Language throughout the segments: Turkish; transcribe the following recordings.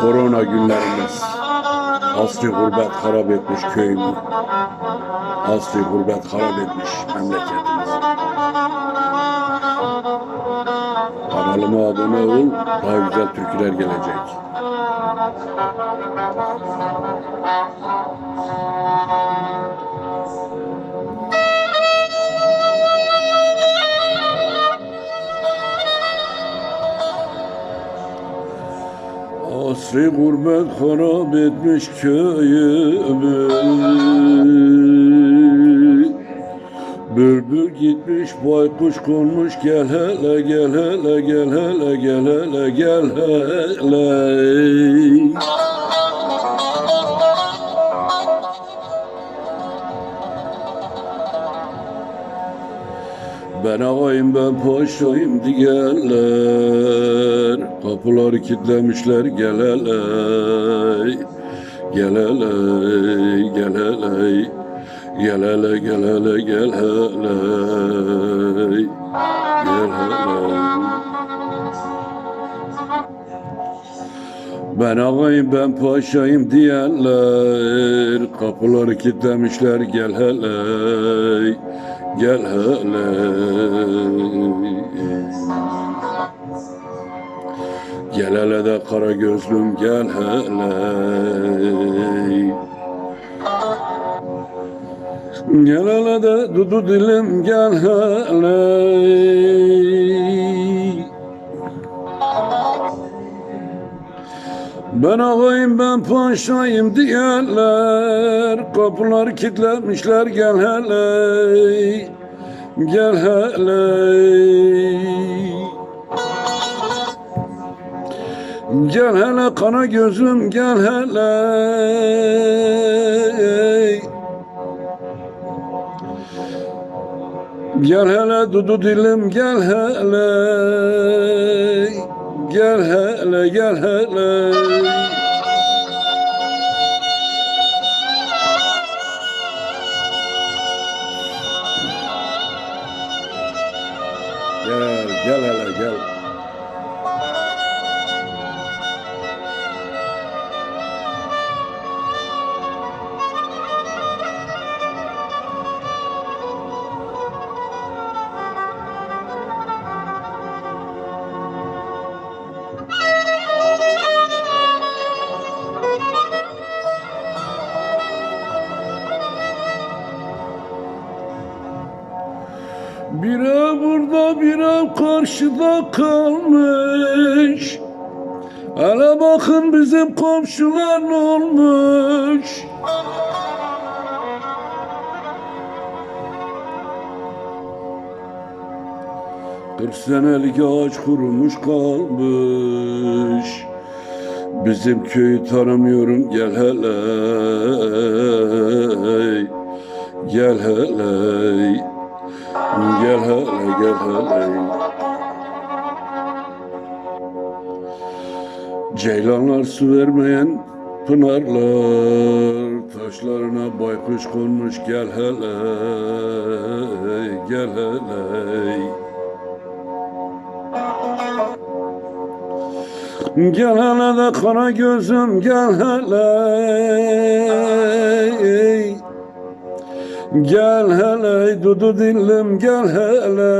Korona günlerimiz. Asli gurbet harap etmiş köyümü. Asli gurbet harap etmiş memleketimizi. Kanalıma abone ol, daha güzel türküler gelecek. Asri gurbet harap etmiş köyümü Bülbül gitmiş baykuş konmuş gel hele gel hele gel hele gel hele gel hele. Ben ağayım ben paşayım diyenler Kapıları hele Gel hele gel hele Gel hele gel hele gel hele. Gel hele. Ben ağayım ben paşayım diyenler Kapıları kilitlemişler gel hele. Gel hele. Gel hele de kara gözlüm gel hele Gel hele de dudu dilim gel hele Ben ağayım ben paşayım diyenler Kapıları kilitlemişler gel hele Gel hele Gel hele kana gözüm gel hele Gel hele dudu dilim gel hele. Gel hele gel hele. Gel gel hele gel Bir ev burada bir ev karşıda kalmış. Hele bakın bizim komşular ne olmuş. Kırk senelik ağaç kurumuş kalmış. Bizim köyü tanımıyorum gel hele Gel hele Gel hele gel hele Ceylanlar su vermeyen pınarlar Taşlarına baykuş konmuş gel hele Gel hele Gel hele de kara gözüm gel hele Gel hele dudu dilim gel hele.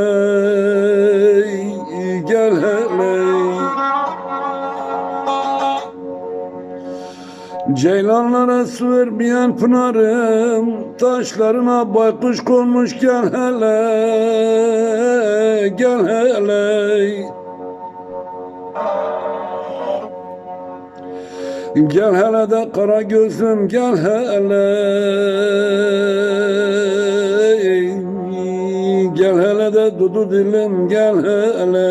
Gel hele. Ceylanlara su vermeyen pınarım Taşlarına baykuş konmuş gel hele. Gel hele. Gel hele de kara gözüm gel hele kurudu dilim gel hele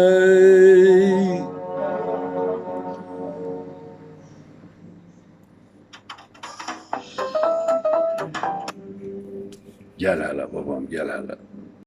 Gel hele babam gel hele.